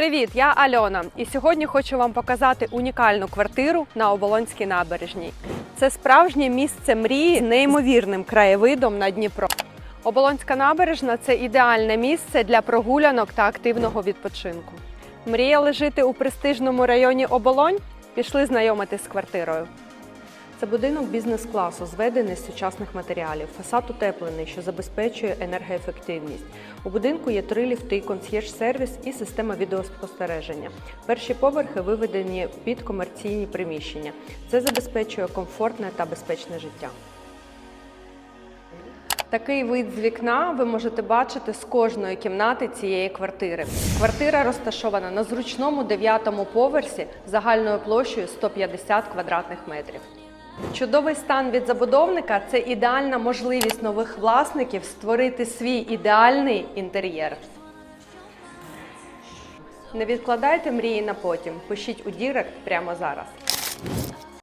Привіт, я Альона, і сьогодні хочу вам показати унікальну квартиру на Оболонській набережній. Це справжнє місце мрії з неймовірним краєвидом на Дніпро. Оболонська набережна це ідеальне місце для прогулянок та активного відпочинку. Мріяли жити у престижному районі Оболонь? Пішли знайомитись з квартирою. Це будинок бізнес-класу, зведений з сучасних матеріалів. Фасад утеплений, що забезпечує енергоефективність. У будинку є три ліфти, консьєрж-сервіс і система відеоспостереження. Перші поверхи виведені під комерційні приміщення. Це забезпечує комфортне та безпечне життя. Такий вид з вікна ви можете бачити з кожної кімнати цієї квартири. Квартира розташована на зручному дев'ятому поверсі загальною площею 150 квадратних метрів. Чудовий стан від забудовника це ідеальна можливість нових власників створити свій ідеальний інтер'єр. Не відкладайте мрії на потім. Пишіть у Дірект прямо зараз.